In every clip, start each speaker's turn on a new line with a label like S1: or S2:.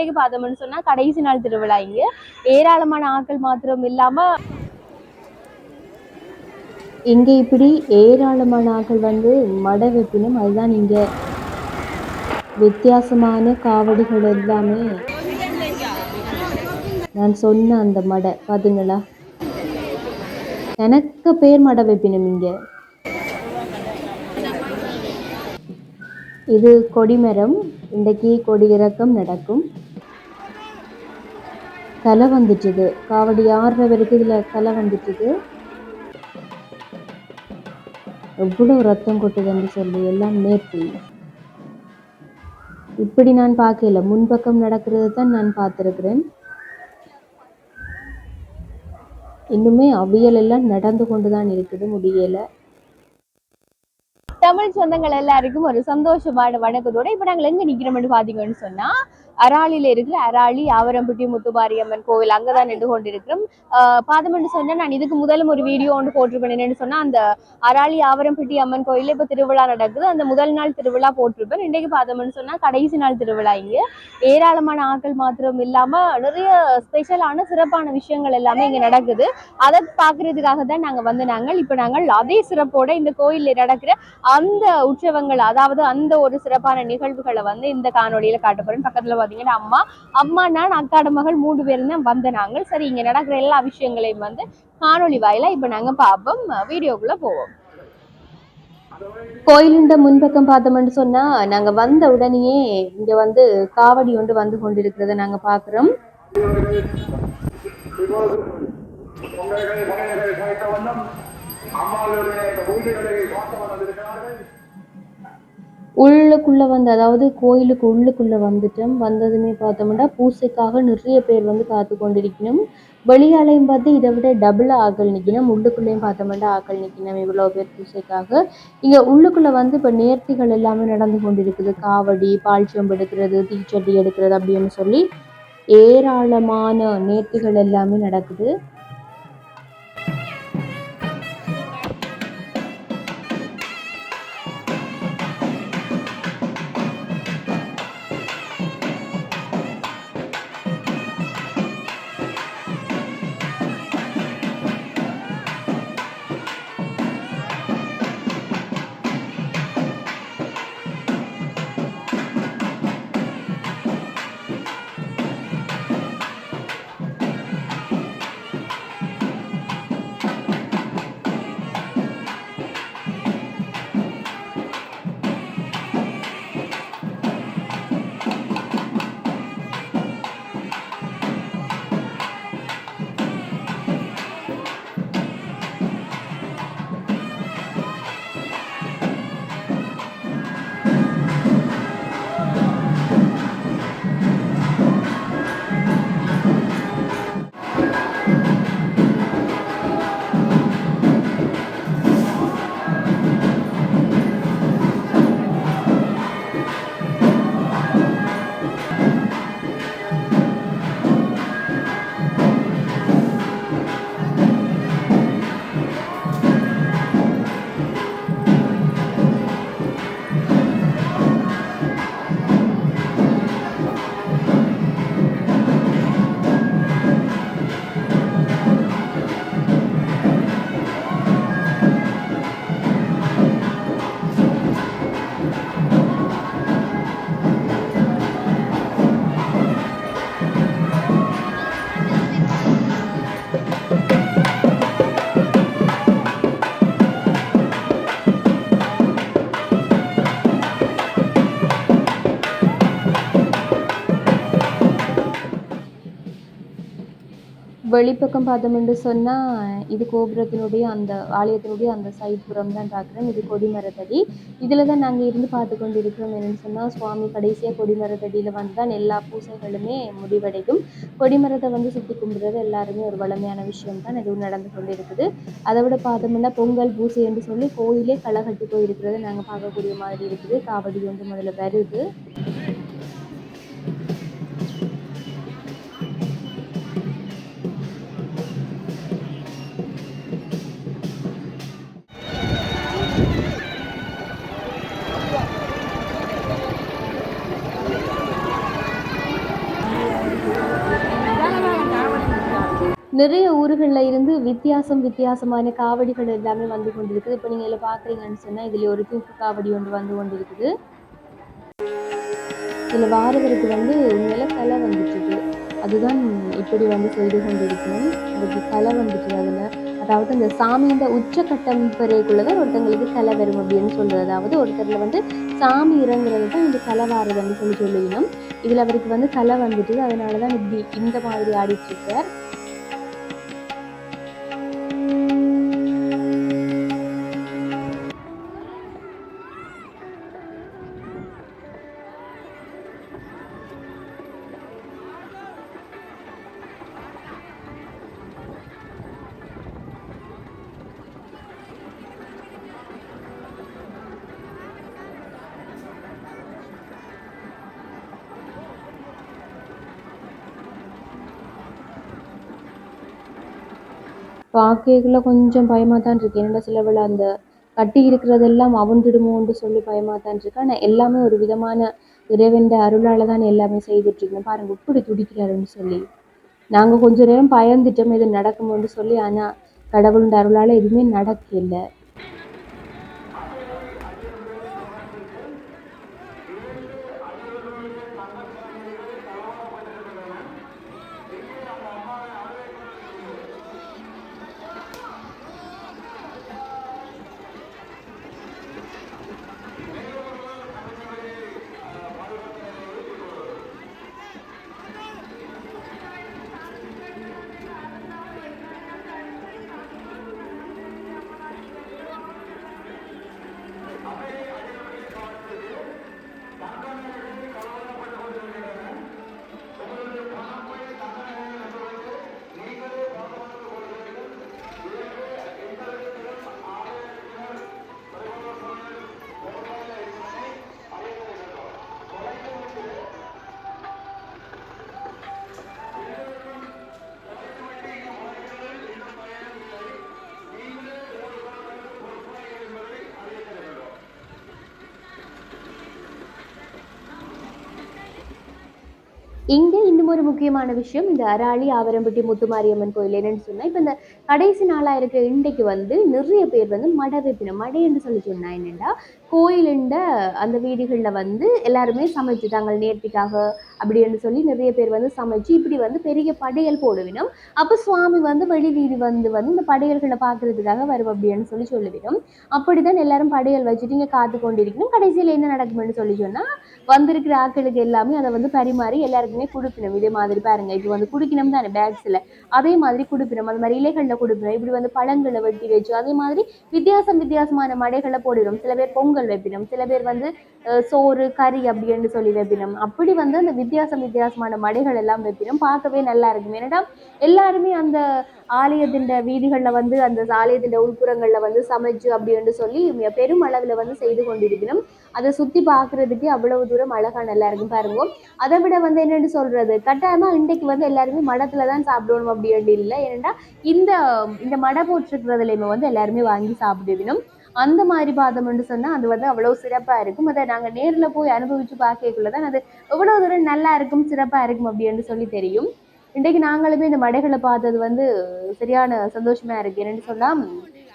S1: இன்றைக்கு பார்த்தோம்னு சொன்னா கடைசி நாள் திருவிழா இங்க. ஏராளமான ஆக்கள் மாத்திரம் இல்லாம இங்க இப்படி ஏராளமான ஆக்கள் வந்து மட வெப்பினும் அதுதான் இங்க. வித்தியாசமான காவடிகள் எல்லாமே. நான் சொன்ன அந்த மடை பாத்தீங்களா? எனக்கு பேர் மடை வைப்பினும் இங்க. இது கொடிமரம். இன்றைக்கு கொடி இறக்கம் நடக்கும். கலை வந்துட்டுது. காவடி ஆறுற வரைக்கும் இதில் கலை வந்துட்டுது. எவ்வளோ ரத்தம் கொட்டுதுன்னு சொல்லி எல்லாம் நேர்த்தி. இப்படி நான் பார்க்கல. முன்பக்கம் நடக்கிறது தான் நான் பார்த்துருக்கிறேன். இன்னுமே அவியல் எல்லாம் நடந்து கொண்டு தான் இருக்குது முடியலை. தமிழ் சொந்தங்கள் எல்லாருக்கும் ஒரு சந்தோஷமான வணக்கத்தோட இப்ப நாங்கள் எங்க நிக்கிறோம்னு பாத்தீங்கன்னு சொன்னா அராளில இருக்கிற அராளி ஆவரம்பட்டி முத்துமாரியம்மன் கோவில் அங்கதான் நின்று கொண்டிருக்கிறோம். ஆஹ் பாதம்னு சொன்னா நான் இதுக்கு முதலும் ஒரு வீடியோ ஒன்று போட்டிருப்பேன். என்னன்னு சொன்னா அந்த அராளி ஆவரம்பட்டி அம்மன் கோயில்ல இப்ப திருவிழா நடக்குது. அந்த முதல் நாள் திருவிழா போட்டிருப்பேன். இன்னைக்கு பாதம்னு சொன்னா கடைசி நாள் திருவிழா இங்க. ஏராளமான ஆட்கள் மாத்திரம் இல்லாம நிறைய ஸ்பெஷலான சிறப்பான விஷயங்கள் எல்லாமே இங்க நடக்குது. அதை பாக்குறதுக்காக தான் நாங்க வந்து நாங்கள் இப்ப நாங்கள் அதே சிறப்போட இந்த கோயில்ல நடக்கிற அந்த உற்சவங்கள் அதாவது அந்த ஒரு சிறப்பான நிகழ்வுகளை வந்து இந்த காணொலியில காட்ட போறேன் பக்கத்துல பார்த்தீங்கன்னா அம்மா அம்மா நான் அக்காட மகள் மூன்று பேரும் தான் வந்த நாங்கள் சரி இங்க நடக்கிற எல்லா விஷயங்களையும் வந்து காணொளி வாயிலா இப்ப நாங்க பார்ப்போம் வீடியோக்குள்ள போவோம் கோயிலுண்ட முன்பக்கம் பார்த்தோம்னு சொன்னா நாங்க வந்த உடனேயே இங்க வந்து காவடி ஒன்று வந்து கொண்டிருக்கிறத நாங்க பாக்குறோம்
S2: அம்மாளுடைய
S1: உள்ளுக்குள்ளே வந்து அதாவது கோயிலுக்கு உள்ளுக்குள்ளே வந்துட்டோம். வந்ததுமே பார்த்தோம்னா பூசைக்காக நிறைய பேர் வந்து காத்து கொண்டிருக்கணும். வெளியாலையும் பார்த்து இதை விட டபுள் ஆக்கள் நிற்கணும். உள்ளுக்குள்ளேயும் பார்த்தோம்னா ஆக்கள் நிற்கணும் இவ்வளோ பேர் பூசைக்காக. இங்கே உள்ளுக்குள்ளே வந்து இப்போ நேர்த்திகள் எல்லாமே நடந்து கொண்டிருக்குது. காவடி பால் சொம்பு எடுக்கிறது தீச்சட்டி எடுக்கிறது அப்படின்னு சொல்லி ஏராளமான நேர்த்திகள் எல்லாமே நடக்குது. வெளிப்பக்கம் பார்த்தோம்னு சொன்னால் இது கோபுரத்தினுடைய அந்த ஆலயத்தினுடைய அந்த சைட் புறம் தான் பார்க்குறோம். இது கொடிமரத்தடி. இதில் தான் நாங்கள் இருந்து பார்த்து கொண்டு இருக்கிறோம் என்னென்னு சொன்னால் சுவாமி கடைசியாக கொடிமரத்தடியில் வந்து தான் எல்லா பூசைகளுமே முடிவடையும். கொடிமரத்தை வந்து சுற்றி கும்பிடுறது எல்லாருமே ஒரு வளமையான விஷயம் தான் இதுவும் நடந்து கொண்டு இருக்குது அதை விட பார்த்தோம்னா பொங்கல் பூசை என்று சொல்லி கோயிலே களை கட்டி போயிருக்கிறத நாங்கள் பார்க்கக்கூடிய மாதிரி இருக்குது. காவடி வந்து முதல்ல வருது. நிறைய ஊர்களில் இருந்து வித்தியாசம் வித்தியாசமான காவடிகள் எல்லாமே வந்து கொண்டிருக்குது. இப்போ நீங்கள் இதில் பார்க்குறீங்கன்னு சொன்னால் இதில் ஒரு தூக்கு காவடி ஒன்று வந்து கொண்டிருக்குது. இதில் வாரவருக்கு வந்து உண்மையில கலை வந்துட்டுருக்கு அதுதான் இப்படி வந்து செய்து கொண்டிருக்கணும் அதுக்கு கலை வந்துட்டு அதில். அதாவது அந்த சாமியின் உச்சக்கட்டம் பெறைக்குள்ளே தான் ஒருத்தங்களுக்கு கலை வரும் அப்படின்னு சொல்கிறது அதாவது ஒருத்தரில் வந்து சாமி இறங்குறது தான் இந்த கலை வாரதுன்னு சொல்லி சொல்லிடணும் இதில் அவருக்கு வந்து கலை வந்துட்டு அதனால தான் இப்படி இந்த மாதிரி ஆடிட்டுருக்கார் பார்க்கக்குள்ள கொஞ்சம் பயமாக தான் இருக்குது என்னோட சிலவில் அந்த கட்டி இருக்கிறதெல்லாம் அவுந்துடுமோன்னு சொல்லி பயமாக தான் இருக்கு ஆனால் எல்லாமே ஒரு விதமான இறைவன் அருளால் தான் எல்லாமே செய்துட்ருக்கேன் பாருங்கள் இப்படி துடிக்கிறாருன்னு சொல்லி. நாங்கள் கொஞ்சம் நேரம் பயந்துட்டோம் இது நடக்குமோன்னு சொல்லி. ஆனால் கடவுளுடைய அருளால் எதுவுமே நடக்கலை. இங்கே இன்னும் ஒரு முக்கியமான விஷயம் இந்த அராளி ஆவரம்பட்டி முத்துமாரியம்மன் கோயில் என்னன்னு சொன்னால் இப்போ இந்த கடைசி நாளாக இருக்கிற இன்றைக்கு வந்து நிறைய பேர் வந்து மடை வைப்பினம். மடை என்று சொல்லி சொன்னா என்னென்னா கோயிலுண்ட அந்த வீடுகளில் வந்து எல்லாருமே சமைச்சு தாங்கள் நேர்த்திக்காக அப்படின்னு சொல்லி நிறைய பேர் வந்து சமைச்சு இப்படி வந்து பெரிய படையல் போடுவினோம். அப்போ சுவாமி வந்து வெளி வீடு வந்து வந்து இந்த படையல்களை பார்க்கறதுக்காக வரும் அப்படின்னு சொல்லி சொல்லுவிடும் அப்படி தான் எல்லாரும் படையல் வச்சுட்டு இங்கே காத்து கொண்டிருக்கணும். கடைசியில் என்ன நடக்கும்னு சொல்லி சொன்னால் வந்திருக்கிற ஆட்களுக்கு எல்லாமே அதை வந்து பரிமாறி எல்லாருக்குமே கொடுக்கணும் இதே மாதிரி பாருங்க இப்போ வந்து குடிக்கணும் தானே பேக்ஸில் அதே மாதிரி கொடுப்பினோம். அந்த மாதிரி இலைகளில் கொடுக்குறோம் இப்படி வந்து பழங்களை வெட்டி வச்சு அதே மாதிரி வித்தியாசம் வித்தியாசமான மடைகளை போடுறோம். சில பேர் பொங்கல் வைப்பினோம் சில பேர் வந்து சோறு கறி அப்படின்னு சொல்லி வைப்பினோம். அப்படி வந்து அந்த வித்தியாசம் வித்தியாசமான மடைகள் எல்லாம் வைப்பினோம். பார்க்கவே நல்லா இருக்கும். ஏன்னா எல்லாருமே அந்த ஆலயத்தின் வீதிகளில் வந்து அந்த ஆலயத்தின் உள்புறங்களில் வந்து சமைச்சு அப்படின்னு சொல்லி பெரும் அளவில் வந்து செய்து கொண்டிருக்கணும் அதை சுற்றி பார்க்குறதுக்கு அவ்வளவு தூரம் அழகாக நல்லா இருக்கும் பாருங்க. அதை விட வந்து என்னென்னு சொல்கிறது கட்டாயமாக இன்றைக்கு வந்து எல்லாருமே மடத்தில் தான் சாப்பிடணும் அப்படின்னு இல்லை. ஏன்னா இந்த இந்த மடை போட்டிருக்கிறதுலையுமே வந்து எல்லாருமே வாங்கி சாப்பிடுவினும். அந்த மாதிரி பாதம்னு சொன்னால் அது வந்து அவ்வளோ சிறப்பாக இருக்கும். அதை நாங்கள் நேரில் போய் அனுபவித்து பார்க்கக்குள்ள தான் அது எவ்வளோ தூரம் நல்லா இருக்கும் சிறப்பாக இருக்கும் அப்படின்னு சொல்லி தெரியும். இன்றைக்கு நாங்களுமே இந்த மடைகளை பார்த்தது வந்து சரியான சந்தோஷமாக இருக்கு. என்னென்னு சொன்னால்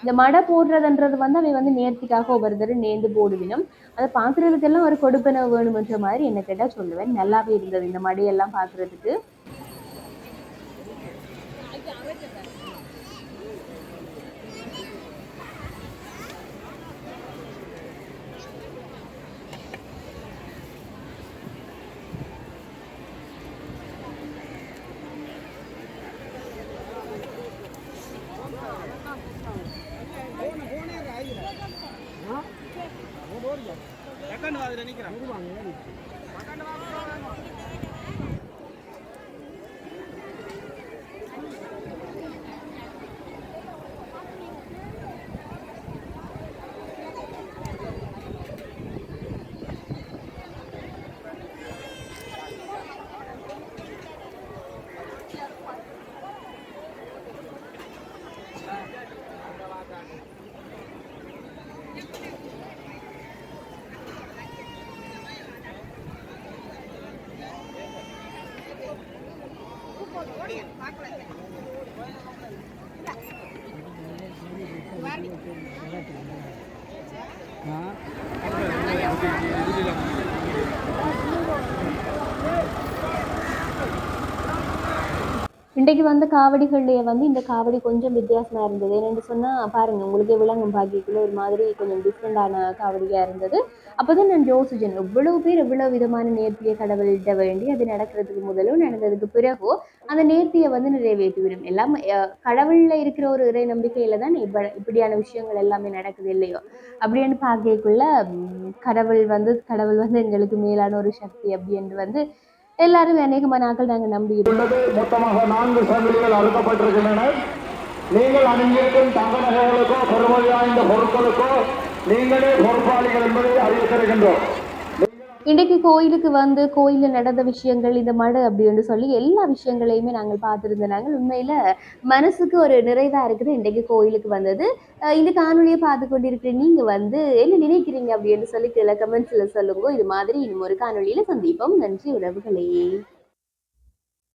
S1: இந்த மடை போடுறதுன்றது வந்து அவை வந்து நேர்த்திக்காக ஒவ்வொரு தடவை நேர்ந்து போடுவினும். அதை பார்க்குறதுக்கெல்லாம் ஒரு கொடுப்பன வேணுமன்ற மாதிரி என்ன கேட்டால் சொல்லுவேன். நல்லாவே இருந்தது இந்த மடையெல்லாம் பார்க்குறதுக்கு 요리방에 இன்றைக்கு வந்த காவடிகள்லயே வந்து இந்த காவடி கொஞ்சம் வித்தியாசமா இருந்தது. என்னென்னு சொன்னா பாருங்க உங்களுக்கே விளங்கும் பாக்கிக்குள்ள ஒரு மாதிரி கொஞ்சம் டிஃப்ரெண்டான காவடியா இருந்தது. அப்பதான் நான் யோசிச்சேன் எவ்வளவு பேர் எவ்வளவு விதமான நேர்த்தியை கடவுள்கிட்ட வேண்டி அது நடக்கிறதுக்கு முதலும் நடந்ததுக்கு பிறகோ அந்த நேர்த்தியை வந்து நிறைவேற்றி விடும் எல்லாம் கடவுளில் கடவுள்ல இருக்கிற ஒரு இறை நம்பிக்கையில தான் இப்ப இப்படியான விஷயங்கள் எல்லாமே நடக்குது இல்லையோ? அப்படின்னு பார்க்கக்குள்ள கடவுள் வந்து கடவுள் வந்து எங்களுக்கு மேலான ஒரு சக்தி அப்படின்னு வந்து எல்லாரும் அநேகமான நாட்கள் நாங்கள் நம்பி
S2: மொத்தமாக நான்கு சங்கிலிகள் அறுக்கப்பட்டிருக்கின்றன. நீங்கள் அணிஞ்சிருக்கும் தங்க நகைகளுக்கோ பெருமதி வாய்ந்த பொருட்களுக்கோ நீங்களே பொறுப்பாளிகள் என்பதை அறிவித்திருக்கின்றோம்.
S1: இன்றைக்கு கோயிலுக்கு வந்து கோயிலில் நடந்த விஷயங்கள் இந்த மடு அப்படின்னு சொல்லி எல்லா விஷயங்களையுமே நாங்கள் பார்த்துருந்தோம். நாங்கள் உண்மையில் மனசுக்கு ஒரு நிறைவாக இருக்குது இன்றைக்கு கோயிலுக்கு வந்தது. இந்த காணொலியை பார்த்து கொண்டிருக்கிற நீங்கள் வந்து என்ன நினைக்கிறீங்க அப்படின்னு சொல்லி கீழே கமெண்ட்ஸில் சொல்லுங்க. இது மாதிரி இன்னும் ஒரு காணொலியில் சந்திப்போம். நன்றி உறவுகளே.